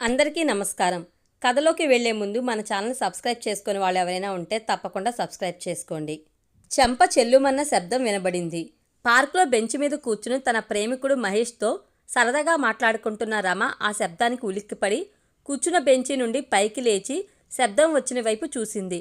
అందరికీ నమస్కారం. కథలోకి వెళ్ళే ముందు మన ఛానల్ సబ్స్క్రైబ్ చేసుకునే వాళ్ళు ఎవరైనా ఉంటే తప్పకుండా సబ్స్క్రైబ్ చేసుకోండి. చెంప చెల్లుమన్న శబ్దం వినబడింది. పార్కులో బెంచ్ మీద కూర్చుని తన ప్రేమికుడు మహేష్తో సరదాగా మాట్లాడుకుంటున్న రమ ఆ శబ్దానికి ఉలిక్కిపడి కూర్చున్న బెంచి నుండి పైకి లేచి శబ్దం వచ్చిన వైపు చూసింది.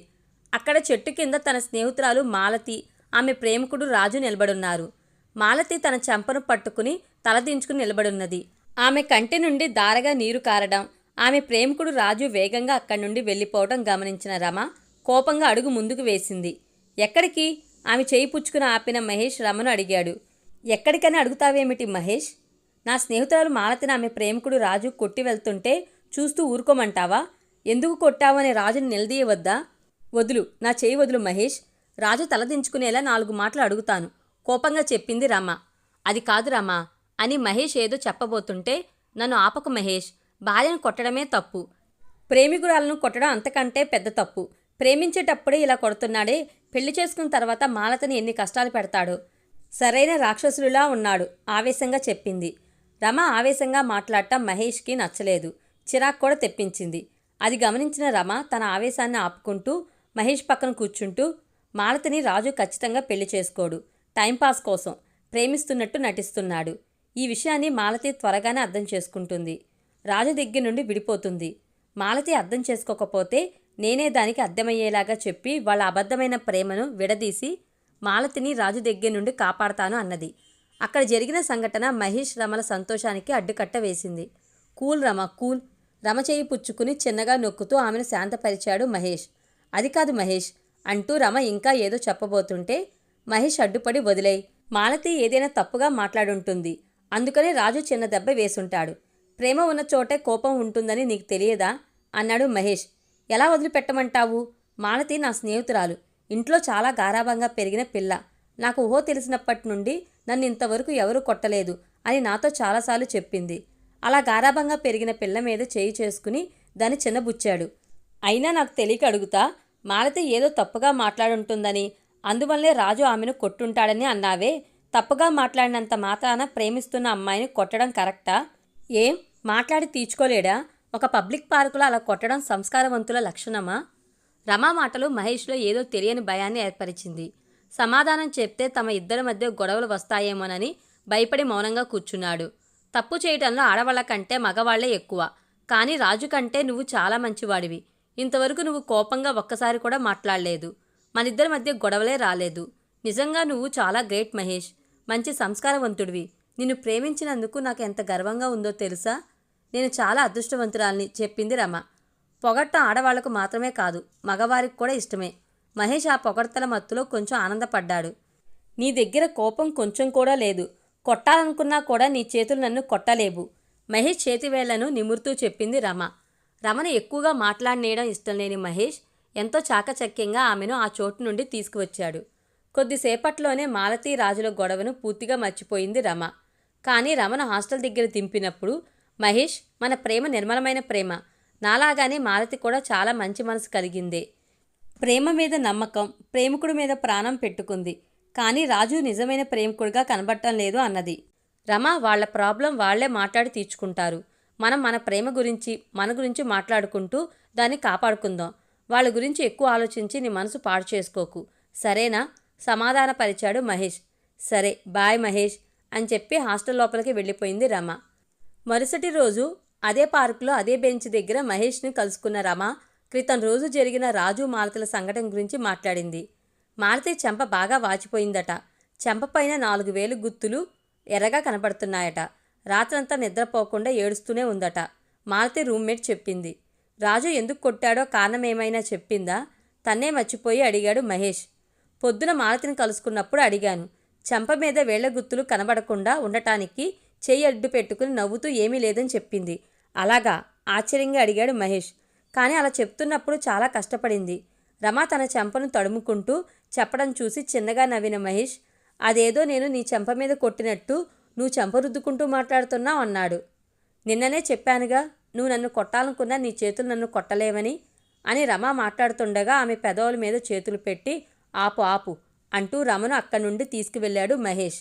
అక్కడ చెట్టు కింద తన స్నేహితురాలు మాలతి ఆమె ప్రేమికుడు రాజు నిలబడున్నారు. మాలతి తన చెంపను పట్టుకుని తలదించుకుని నిలబడున్నది. ఆమె కంటి నుండి దారగా నీరు కారడం ఆమె ప్రేమికుడు రాజు వేగంగా అక్కడి నుండి వెళ్ళిపోవడం గమనించిన రమ కోపంగా అడుగు ముందుకు వేసింది. ఎక్కడికి? ఆమె చేయి పుచ్చుకుని ఆపిన మహేష్ రమను అడిగాడు. ఎక్కడికైనా అడుగుతావేమిటి మహేష్? నా స్నేహితురాలు మాలతిని ఆమె ప్రేమికుడు రాజు కొట్టి వెళ్తుంటే చూస్తూ ఊరుకోమంటావా? ఎందుకు కొట్టావు రాజుని నిలదీయవద్దా? వదులు నా చేయి వదులు మహేష్. రాజు తలదించుకునేలా నాలుగు మాటలు అడుగుతాను. కోపంగా చెప్పింది రమ. అది కాదు రమా. అని మహేష్ ఏదో చెప్పబోతుంటే నన్ను ఆపకు మహేష్ భార్యను కొట్టడమే తప్పు. ప్రేమికురాలను కొట్టడం అంతకంటే పెద్ద తప్పు. ప్రేమించేటప్పుడే ఇలా కొడుతున్నాడే పెళ్ళి చేసుకున్న తర్వాత మాలతని ఎన్ని కష్టాలు పెడతాడు. సరైన రాక్షసులులా ఉన్నాడు ఆవేశంగా చెప్పింది. రమ ఆవేశంగా మాట్లాడటం మహేష్కి నచ్చలేదు. చిరాకు కూడా తెప్పించింది. అది గమనించిన రమ తన ఆవేశాన్ని ఆపుకుంటూ మహేష్ పక్కన కూర్చుంటూ మాలతిని రాజు ఖచ్చితంగా పెళ్ళి చేసుకోడు టైంపాస్ కోసం ప్రేమిస్తున్నట్టు నటిస్తున్నాడు. ఈ విషయాన్ని మాలతి త్వరగానే అర్థం చేసుకుంటుంది. రాజు దగ్గర నుండి విడిపోతుంది. మాలతి అర్థం చేసుకోకపోతే నేనే దానికి అర్థమయ్యేలాగా చెప్పి వాళ్ళ అబద్ధమైన ప్రేమను విడదీసి మాలతిని రాజు దగ్గర నుండి కాపాడతాను అన్నది. అక్కడ జరిగిన సంఘటన మహేష్ రమల సంతోషానికి అడ్డుకట్ట వేసింది. Cool Rama cool. రమ చేయి పుచ్చుకుని చిన్నగా నొక్కుతూ ఆమెను శాంతపరిచాడు మహేష్. అది కాదు మహేష్ అంటూ రమ ఇంకా ఏదో చెప్పబోతుంటే మహేష్ అడ్డుపడి వదిలేయ్. మాలతి ఏదైనా తప్పుగా మాట్లాడుంటుంది. అందుకనే రాజు చిన్న దెబ్బ వేసుంటాడు. ప్రేమ ఉన్న చోటే కోపం ఉంటుందని నీకు తెలియదా? అన్నాడు మహేష్. ఎలా వదిలిపెట్టమంటావు? మాలతి నా స్నేహితురాలు. ఇంట్లో చాలా గారాభంగా పెరిగిన పిల్ల. నాకు ఊహో తెలిసినప్పటి నుండి నన్ను ఇంతవరకు ఎవరూ కొట్టలేదు అని నాతో చాలాసార్లు చెప్పింది. అలా గారాభంగా పెరిగిన పిల్ల మీద చేయి చేసుకుని దాన్ని చిన్నబుచ్చాడు. అయినా నాకు తెలియక అడుగుతా మాలతి ఏదో తప్పుగా మాట్లాడుంటుందని అందువల్లే రాజు ఆమెను కొట్టుంటాడని అన్నావే? తప్పుగా మాట్లాడినంత మాత్రాన ప్రేమిస్తున్న అమ్మాయిని కొట్టడం కరెక్టా? ఏం? మాట్లాడి తీర్చుకోలేడా? ఒక పబ్లిక్ పార్కులో అలా కొట్టడం సంస్కారవంతుల లక్షణమా? రమా మాటలు మహేష్లో ఏదో తెలియని భయాన్ని ఏర్పరిచింది. సమాధానం చెప్తే తమ ఇద్దరి మధ్య గొడవలు వస్తాయేమోనని భయపడి మౌనంగా కూర్చున్నాడు. తప్పు చేయటంలో ఆడవాళ్ళ కంటే మగవాళ్ళే ఎక్కువ. కానీ రాజు కంటే నువ్వు చాలా మంచివాడివి. ఇంతవరకు నువ్వు కోపంగా ఒక్కసారి కూడా మాట్లాడలేదు. మనిద్దరి మధ్య గొడవలే రాలేదు. నిజంగా నువ్వు చాలా గ్రేట్ మహేష్. మంచి సంస్కారవంతుడివి. నిన్ను ప్రేమించినందుకు నాకు ఎంత గర్వంగా ఉందో తెలుసా? నేను చాలా అదృష్టవంతురాల్ని చెప్పింది రమ. పొగట్ట ఆడవాళ్ళకు మాత్రమే కాదు మగవారికి కూడా ఇష్టమే. మహేష్ ఆ పొగడ్తల మత్తులో కొంచెం ఆనందపడ్డాడు. నీ దగ్గర కోపం కొంచెం కూడా లేదు. కొట్టాలనుకున్నా కూడా నీ చేతులు నన్ను కొట్టలేవు. మహేష్ చేతివేళ్ళను నిమురుతూ చెప్పింది రమ. రమను ఎక్కువగా మాట్లాడనేయడం ఇష్టం లేని మహేష్ ఎంతో చాకచక్యంగా ఆమెను ఆ చోటు నుండి తీసుకువచ్చాడు. కొద్దిసేపట్లోనే మాలతీ రాజుల గొడవను పూర్తిగా మర్చిపోయింది రమ. కానీ రమను హాస్టల్ దగ్గర దింపినప్పుడు మహేష్ మన ప్రేమ నిర్మలమైన ప్రేమ. నాలాగానే మాలతి కూడా చాలా మంచి మనసు కలిగిందే. ప్రేమ మీద నమ్మకం ప్రేమికుడి మీద ప్రాణం పెట్టుకుంది. కానీ రాజు నిజమైన ప్రేమికుడిగా కనబడటం లేదు అన్నది. రమ వాళ్ళ ప్రాబ్లం వాళ్ళే మాట్లాడి తీర్చుకుంటారు. మనం మన ప్రేమ గురించి మన గురించి మాట్లాడుకుంటూ దాన్ని కాపాడుకుందాం. వాళ్ళ గురించి ఎక్కువ ఆలోచించి నీ మనసు పాడు చేసుకోకు. సరేనా? సమాధానపరిచాడు మహేష్. సరే బాయ్ మహేష్ అని చెప్పి హాస్టల్ లోపలికి వెళ్ళిపోయింది రమ. మరుసటి రోజు అదే పార్కులో అదే బెంచ్ దగ్గర మహేష్ని కలుసుకున్న రమ క్రితం రోజు జరిగిన రాజు మాలతల సంఘటన గురించి మాట్లాడింది. మాలతి చెంప బాగా వాచిపోయిందట. చెంపపైన నాలుగు వేలు గుత్తులు ఎర్రగా కనపడుతున్నాయట. రాత్రంతా నిద్రపోకుండా ఏడుస్తూనే ఉందట. మాలతి రూమ్మేట్ చెప్పింది. రాజు ఎందుకు కొట్టాడో కారణం ఏమైనా చెప్పిందా? తన్నే మర్చిపోయి అడిగాడు మహేష్. పొద్దున మాలతిని కలుసుకున్నప్పుడు అడిగాను. చెంప మీద వేళ్ళ గుత్తులు కనబడకుండా ఉండటానికి చేయి అడ్డు పెట్టుకుని నవ్వుతూ ఏమీ లేదని చెప్పింది. అలాగా? ఆశ్చర్యంగా అడిగాడు మహేష్. కానీ అలా చెప్తున్నప్పుడు చాలా కష్టపడింది. రమ తన చెంపను తడుముకుంటూ చెప్పడం చూసి చిన్నగా నవ్విన మహేష్ అదేదో నేను నీ చెంప మీద కొట్టినట్టు నువ్వు చెంప రుద్దుకుంటూ మాట్లాడుతున్నావు అన్నాడు. నిన్ననే చెప్పానుగా నువ్వు నన్ను కొట్టాలనుకున్నా నీ చేతులు నన్ను కొట్టలేవని అని రమ మాట్లాడుతుండగా ఆమె పెదవుల మీద చేతులు పెట్టి ఆపు ఆపు అంటూ రమను అక్కడి నుండి తీసుకువెళ్ళాడు మహేష్.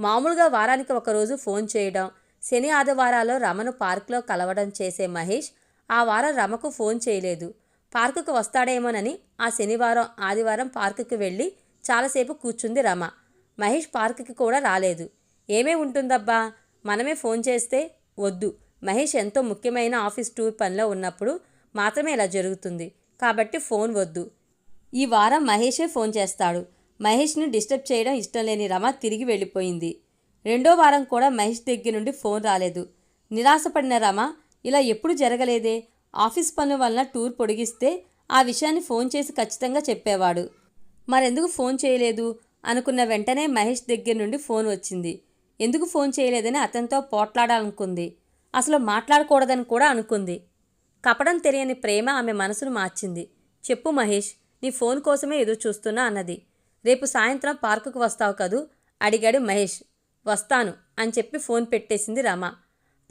మామూలుగా వారానికి ఒకరోజు ఫోన్ చేయడం శని ఆదివారాల్లో రమను పార్కులో కలవడం చేసే మహేష్ ఆ వారం రమకు ఫోన్ చేయలేదు. పార్కుకు వస్తాడేమోనని ఆ శనివారం ఆదివారం పార్కుకి వెళ్ళి చాలాసేపు కూర్చుంది రమ. మహేష్ పార్కుకి కూడా రాలేదు. ఏమే ఉంటుందబ్బా? మనమే ఫోన్ చేస్తే వద్దు. మహేష్ ఎంతో ముఖ్యమైన ఆఫీస్ టూర్ పనిలో ఉన్నప్పుడు మాత్రమే ఇలా జరుగుతుంది. కాబట్టి ఫోన్ వద్దు. ఈ వారం మహేషే ఫోన్ చేస్తాడు. మహేష్ని డిస్టర్బ్ చేయడం ఇష్టం లేని రమ తిరిగి వెళ్ళిపోయింది. రెండో వారం కూడా మహేష్ దగ్గర నుండి ఫోన్ రాలేదు. నిరాశపడిన రమ ఇలా ఎప్పుడు జరగలేదే? ఆఫీస్ పనుల వలన టూర్ పొడిగిస్తే ఆ విషయాన్ని ఫోన్ చేసి ఖచ్చితంగా చెప్పేవాడు. మరెందుకు ఫోన్ చేయలేదు? అనుకున్న వెంటనే మహేష్ దగ్గర నుండి ఫోన్ వచ్చింది. ఎందుకు ఫోన్ చేయలేదని అతనితో పోట్లాడాలనుకుంది. అసలు మాట్లాడకూడదని కూడా అనుకుంది. కపడం తెలియని ప్రేమ ఆమె మనసును మార్చింది. చెప్పు మహేష్ నీ ఫోన్ కోసమే ఎదురు చూస్తున్నా అన్నది. రేపు సాయంత్రం పార్కుకు వస్తావు కదూ? అడిగాడు మహేష్. వస్తాను అని చెప్పి ఫోన్ పెట్టేసింది రమ.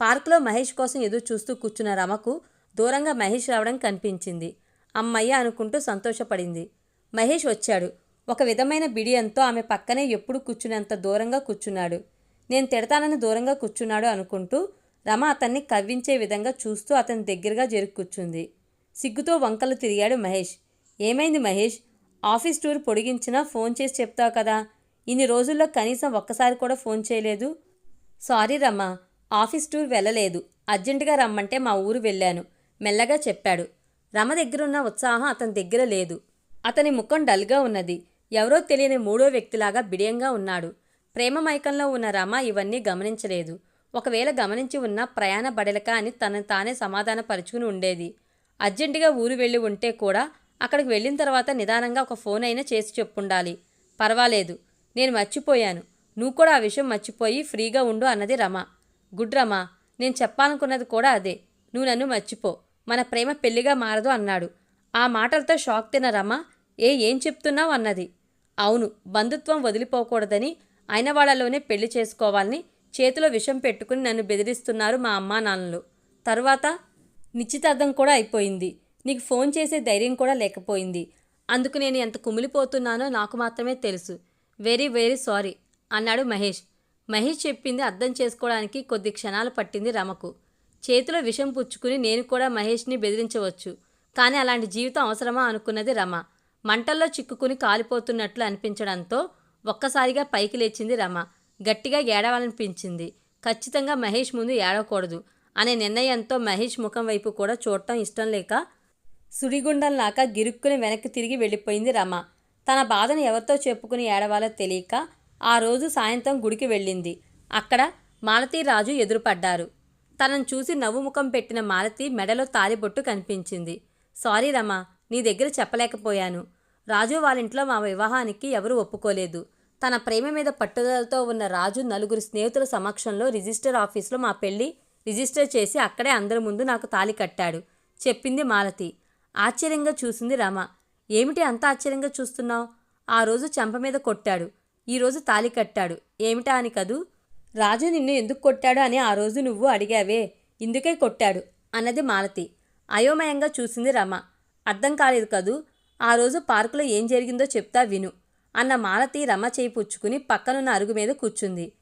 పార్కులో మహేష్ కోసం ఎదురు చూస్తూ కూర్చున్న రమకు దూరంగా మహేష్ రావడం కనిపించింది. అమ్మయ్య అనుకుంటూ సంతోషపడింది. మహేష్ వచ్చాడు. ఒక విధమైన బిడియంతో ఆమె పక్కనే ఎప్పుడు కూర్చునేంత దూరంగా కూర్చున్నాడు. నేను తిడతానని దూరంగా కూర్చున్నాడు అనుకుంటూ రమ అతన్ని కవ్వించే విధంగా చూస్తూ అతని దగ్గరగా జరుగు కూర్చుంది. సిగ్గుతో వంకలు తిరిగాడు మహేష్. ఏమైంది మహేష్? ఆఫీస్ టూర్ పొడిగించినా ఫోన్ చేసి చెప్తావు కదా. ఇన్ని రోజుల్లో కనీసం ఒక్కసారి కూడా ఫోన్ చేయలేదు. సారీ రమ్మా ఆఫీస్ టూర్ వెళ్ళలేదు. అర్జెంటుగా రమ్మంటే మా ఊరు వెళ్ళాను. మెల్లగా చెప్పాడు. రమ దగ్గరున్న ఉత్సాహం అతని దగ్గర లేదు. అతని ముఖం డల్గా ఉన్నది. ఎవరో తెలియని మూడో వ్యక్తిలాగా బిడియంగా ఉన్నాడు. ప్రేమ మైకంలో ఉన్న రమ ఇవన్నీ గమనించలేదు. ఒకవేళ గమనించి ఉన్న ప్రయాణ బడలక అని తనను తానే సమాధానపరుచుకుని ఉండేది. అర్జెంటుగా ఊరు వెళ్ళి ఉంటే కూడా అక్కడికి వెళ్ళిన తర్వాత నిదానంగా ఒక ఫోన్ అయినా చేసి చెప్పుండాలి. పర్వాలేదు నేను మర్చిపోయాను. నువ్వు కూడా ఆ విషయం మర్చిపోయి ఫ్రీగా ఉండు అన్నది రమ. గుడ్ రమ నేను చెప్పాలనుకున్నది కూడా అదే. నువ్వు నన్ను మర్చిపో. మన ప్రేమ పెళ్ళిగా మారదు అన్నాడు. ఆ మాటలతో షాక్ తిన రమ ఏ ఏం చెప్తున్నావు అన్నది. అవును బంధుత్వం వదిలిపోకూడదని అయిన వాళ్ళలోనే పెళ్ళి చేసుకోవాలని చేతిలో విషం పెట్టుకుని నన్ను బెదిరిస్తున్నారు మా అమ్మా నాన్నలు తర్వాత నిశ్చితార్థం కూడా అయిపోయింది. నీకు ఫోన్ చేసే ధైర్యం కూడా లేకపోయింది. అందుకు నేను ఎంత కుమిలిపోతున్నానో నాకు మాత్రమే తెలుసు. వెరీ వెరీ సారీ అన్నాడు మహేష్. మహేష్ చెప్పింది అర్థం చేసుకోవడానికి కొద్ది క్షణాలు పట్టింది రమకు. చేతిలో విషం పుచ్చుకుని నేను కూడా మహేష్ని బెదిరించవచ్చు. కానీ అలాంటి జీవితం అవసరమా అనుకున్నది రమ. మంటల్లో చిక్కుకుని కాలిపోతున్నట్లు అనిపించడంతో ఒక్కసారిగా పైకి లేచింది రమ. గట్టిగా ఏడవాలనిపించింది. ఖచ్చితంగా మహేష్ ముందు ఏడవకూడదు అనే నిర్ణయంతో మహేష్ ముఖం వైపు కూడా చూడటం ఇష్టం లేక సుడిగుండంలాగా గిరుక్కుని వెనక్కి తిరిగి వెళ్ళిపోయింది రమ. తన బాధను ఎవరితో చెప్పుకుని ఏడవాలో తెలియక ఆ రోజు సాయంత్రం గుడికి వెళ్ళింది. అక్కడ మాలతీరాజు ఎదురుపడ్డారు. తనను చూసి నవ్వు ముఖం పెట్టిన మాలతి మెడలో తాలిబొట్టు కనిపించింది. సారీ రమా నీ దగ్గర చెప్పలేకపోయాను. రాజు వాళ్ళింట్లో మా వివాహానికి ఎవరూ ఒప్పుకోలేదు. తన ప్రేమ మీద పట్టుదలతో ఉన్న రాజు నలుగురు స్నేహితుల సమక్షంలో రిజిస్టర్ ఆఫీస్లో మా పెళ్ళి రిజిస్టర్ చేసి అక్కడే అందరి ముందు నాకు తాలి కట్టాడు చెప్పింది మాలతి. ఆశ్చర్యంగా చూసింది రమ. ఏమిటి అంత ఆశ్చర్యంగా చూస్తున్నావు? ఆ రోజు చెంప మీద కొట్టాడు. ఈరోజు తాలి కట్టాడు. ఏమిటా అని కదూ? రాజు నిన్ను ఎందుకు కొట్టాడు అని ఆ రోజు నువ్వు అడిగావే. ఇందుకే కొట్టాడు అన్నది మాలతి. అయోమయంగా చూసింది రమ. అర్థం కాలేదు కదూ? ఆ రోజు పార్కులో ఏం జరిగిందో చెప్తా విను అన్న మాలతి రమ చేయి పుచ్చుకుని పక్కనున్న అరుగు మీద కూర్చుంది.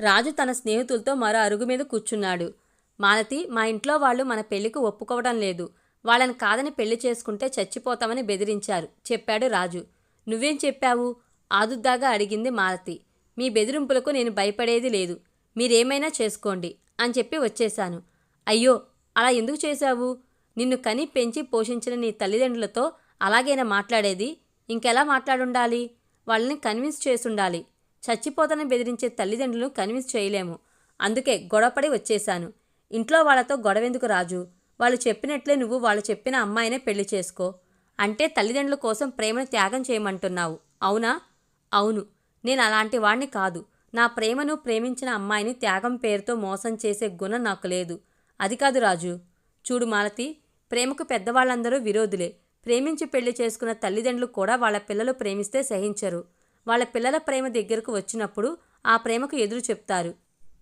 రాజు తన స్నేహితులతో మరో అరుగు మీద కూర్చున్నాడు. మాలతి మా ఇంట్లో వాళ్ళు మన పెళ్ళికి ఒప్పుకోవడం లేదు. వాళ్ళని కాదని పెళ్ళి చేసుకుంటే చచ్చిపోతామని బెదిరించారు. చెప్పాడు రాజు. నువ్వేం చెప్పావు? ఆదుద్దాగా అడిగింది మాలతి మీ బెదిరింపులకు నేను భయపడేది లేదు. మీరేమైనా చేసుకోండి అని చెప్పి వచ్చేశాను. అయ్యో అలా ఎందుకు చేశావు? నిన్ను కని పెంచి పోషించిన నీ తల్లిదండ్రులతో అలాగైనా మాట్లాడేది? ఇంకెలా మాట్లాడుండాలి? వాళ్ళని కన్విన్స్ చేసుండాలి చచ్చిపోతానని బెదిరించే తల్లిదండ్రులను కన్విన్స్ చేయలేము. అందుకే గొడవపడి వచ్చేశాను. ఇంట్లో వాళ్ళతో గొడవెందుకు రాజు? వాళ్ళు చెప్పినట్లే నువ్వు వాళ్ళు చెప్పిన అమ్మాయినే పెళ్ళి చేసుకో. అంటే తల్లిదండ్రుల కోసం ప్రేమను త్యాగం చేయమంటున్నావు. అవునా? అవును. నేను అలాంటి వాణ్ణి కాదు. నా ప్రేమను ప్రేమించిన అమ్మాయిని త్యాగం పేరుతో మోసం చేసే గుణం నాకు లేదు. అది కాదు రాజు. చూడు మాలతి ప్రేమకు పెద్దవాళ్ళందరూ విరోధులే. ప్రేమించి పెళ్ళి చేసుకున్న తల్లిదండ్రులు కూడా వాళ్ళ పిల్లలు ప్రేమిస్తే సహించరు. వాళ్ళ పిల్లల ప్రేమ దగ్గరకు వచ్చినప్పుడు ఆ ప్రేమకు ఎదురు చెప్తారు.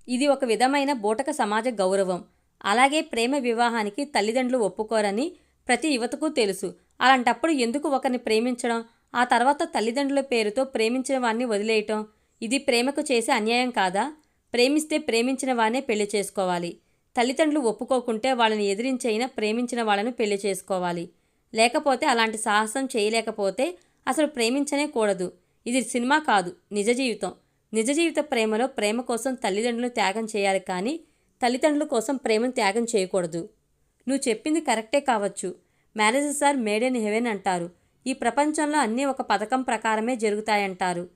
ఇది ఒక విధమైన బూటక సమాజ గౌరవం. అలాగే ప్రేమ వివాహానికి తల్లిదండ్రులు ఒప్పుకోరని ప్రతి యువతకు తెలుసు. అలాంటప్పుడు ఎందుకు ఒకరిని ప్రేమించడం? ఆ తర్వాత తల్లిదండ్రుల పేరుతో ప్రేమించిన వారిని వదిలేయటం? ఇది ప్రేమకు చేసే అన్యాయం కాదా? ప్రేమిస్తే ప్రేమించిన వానే పెళ్ళి చేసుకోవాలి. తల్లిదండ్రులు ఒప్పుకోకుంటే వాళ్ళని ఎదిరించైనా ప్రేమించిన వాళ్ళను పెళ్ళి చేసుకోవాలి. లేకపోతే అలాంటి సాహసం చేయలేకపోతే అసలు ప్రేమించనే కూడదు. ఇది సినిమా కాదు నిజ జీవితం. నిజ జీవిత ప్రేమలో ప్రేమ కోసం తల్లిదండ్రులు త్యాగం చేయాలి కానీ తల్లిదండ్రుల కోసం ప్రేమను త్యాగం చేయకూడదు. నువ్వు చెప్పింది కరెక్టే కావచ్చు. Marriages are made in heaven అంటారు. ఈ ప్రపంచంలో అన్నీ ఒక పథకం ప్రకారమే జరుగుతాయంటారు.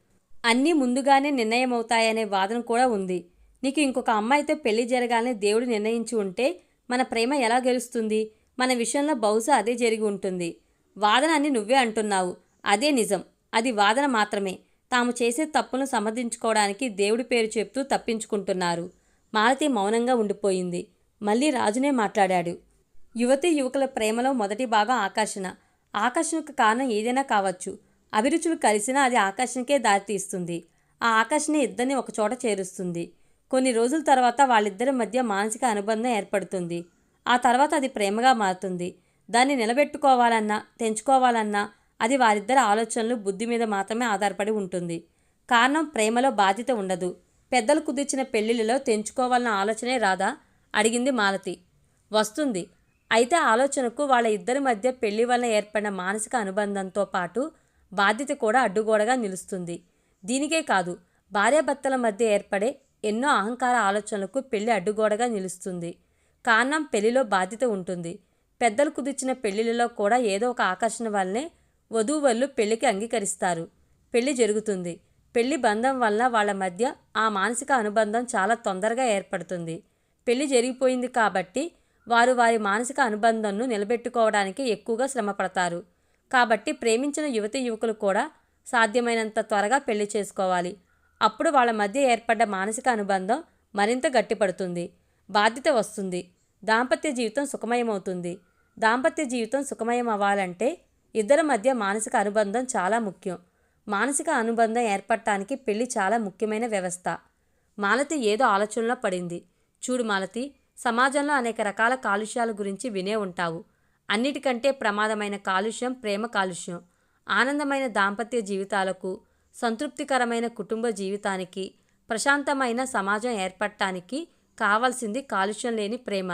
అన్నీ ముందుగానే నిర్ణయమవుతాయనే వాదన కూడా ఉంది. నీకు ఇంకొక అమ్మాయితో పెళ్ళి జరగాలని దేవుడు నిర్ణయించి ఉంటే మన ప్రేమ ఎలా గెలుస్తుంది? మన విషయంలో బహుశా అదే జరిగి ఉంటుంది. వాదన అని నువ్వే అంటున్నావు. అదే నిజం. అది వాదన మాత్రమే. తాము చేసే తప్పును సమర్థించుకోవడానికి దేవుడి పేరు చెప్తూ తప్పించుకుంటున్నారు. మాలతి మౌనంగా ఉండిపోయింది. మళ్ళీ రాజునే మాట్లాడాడు. యువతి యువకుల ప్రేమలో మొదటి భాగం ఆకర్షణ. ఆకర్షణకు కారణం ఏదైనా కావచ్చు. అభిరుచులు కలిసినా అది ఆకర్షణకే దారితీస్తుంది. ఆ ఆకర్షణ ఇద్దరిని ఒకచోట చేరుస్తుంది. కొన్ని రోజుల తర్వాత వాళ్ళిద్దరి మధ్య మానసిక అనుబంధం ఏర్పడుతుంది. ఆ తర్వాత అది ప్రేమగా మారుతుంది. దాన్ని నిలబెట్టుకోవాలన్నా తెంచుకోవాలన్నా అది వారిద్దరి ఆలోచనలు బుద్ధి మీద మాత్రమే ఆధారపడి ఉంటుంది. కారణం ప్రేమలో బాధ్యత ఉండదు. పెద్దలు కుదిర్చిన పెళ్ళిళ్ళలో తెంచుకోవాలన్న ఆలోచనే రాదా? అడిగింది మాలతి. వస్తుంది. అయితే ఆలోచనకు వాళ్ళ ఇద్దరి మధ్య పెళ్ళి వలన ఏర్పడిన మానసిక అనుబంధంతో పాటు బాధ్యత కూడా అడ్డుగోడగా నిలుస్తుంది. దీనికే కాదు భార్యాభర్తల మధ్య ఏర్పడే ఎన్నో అహంకార ఆలోచనలకు పెళ్ళి అడ్డుగోడగా నిలుస్తుంది. కారణం పెళ్ళిలో బాధ్యత ఉంటుంది. పెద్దలు కుదిర్చిన పెళ్ళిళ్ళలో కూడా ఏదో ఒక ఆకర్షణ వల్లనే వధూవరులు పెళ్ళికి అంగీకరిస్తారు. పెళ్ళి జరుగుతుంది. పెళ్ళి బంధం వల్ల వాళ్ళ మధ్య ఆ మానసిక అనుబంధం చాలా తొందరగా ఏర్పడుతుంది. పెళ్ళి జరిగిపోయింది కాబట్టి వారు వారి మానసిక అనుబంధంను నిలబెట్టుకోవడానికి ఎక్కువగా శ్రమపడతారు. కాబట్టి ప్రేమించిన యువతి యువకులు కూడా సాధ్యమైనంత త్వరగా పెళ్ళి చేసుకోవాలి. అప్పుడు వాళ్ళ మధ్య ఏర్పడ్డ మానసిక అనుబంధం మరింత గట్టిపడుతుంది. బాధ్యత వస్తుంది. దాంపత్య జీవితం సుఖమయమవుతుంది. దాంపత్య జీవితం సుఖమయం అవ్వాలంటే ఇద్దరి మధ్య మానసిక అనుబంధం చాలా ముఖ్యం. మానసిక అనుబంధం ఏర్పడటానికి పెళ్ళి చాలా ముఖ్యమైన వ్యవస్థ. మాలతి ఏదో ఆలోచనలో పడింది. చూడు మాలతి సమాజంలో అనేక రకాల కాలుష్యాల గురించి వినే ఉంటావు. అన్నిటికంటే ప్రమాదమైన కాలుష్యం ప్రేమ కాలుష్యం. ఆనందమైన దాంపత్య జీవితాలకు సంతృప్తికరమైన కుటుంబ జీవితానికి ప్రశాంతమైన సమాజం ఏర్పడటానికి కావాల్సింది కాలుష్యం లేని ప్రేమ.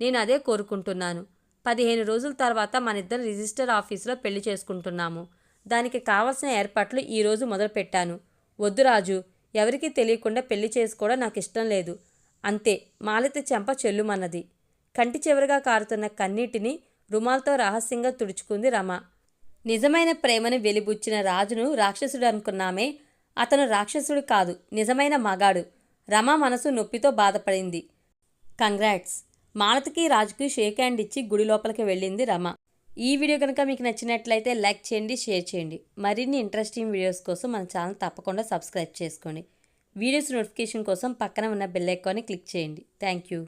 నేను అదే కోరుకుంటున్నాను. పదిహేను రోజుల తర్వాత మన ఇద్దరు రిజిస్టర్ ఆఫీసులో పెళ్ళి చేసుకుంటున్నాము. దానికి కావలసిన ఏర్పాట్లు ఈరోజు మొదలుపెట్టాను. వద్దు రాజు ఎవరికీ తెలియకుండా పెళ్ళి చేసుకోవడం నాకు ఇష్టం లేదు. అంతే మాలతి చెంప చెల్లుమన్నది. కంటి చివరిగా కారుతున్న కన్నీటిని రుమాల్తో రహస్యంగా తుడుచుకుంది రమ. నిజమైన ప్రేమను వెలిబుచ్చిన రాజును రాక్షసుడు అనుకున్నామే. అతను రాక్షసుడు కాదు నిజమైన మగాడు. రమ మనసు నొప్పితో బాధపడింది. కంగ్రాట్స్. మాలతికి రాజుకి షేక్ హ్యాండ్ ఇచ్చి గుడి లోపలికి వెళ్ళింది రమ. ఈ వీడియో కనుక మీకు నచ్చినట్లయితే లైక్ చేయండి షేర్ చేయండి. మరిన్ని ఇంట్రెస్టింగ్ వీడియోస్ కోసం మన ఛానల్ తప్పకుండా సబ్స్క్రైబ్ చేసుకోండి. వీడియోస్ నోటిఫికేషన్ కోసం పక్కన ఉన్న బెల్ ఐకాన్ని క్లిక్ చేయండి. Thank you.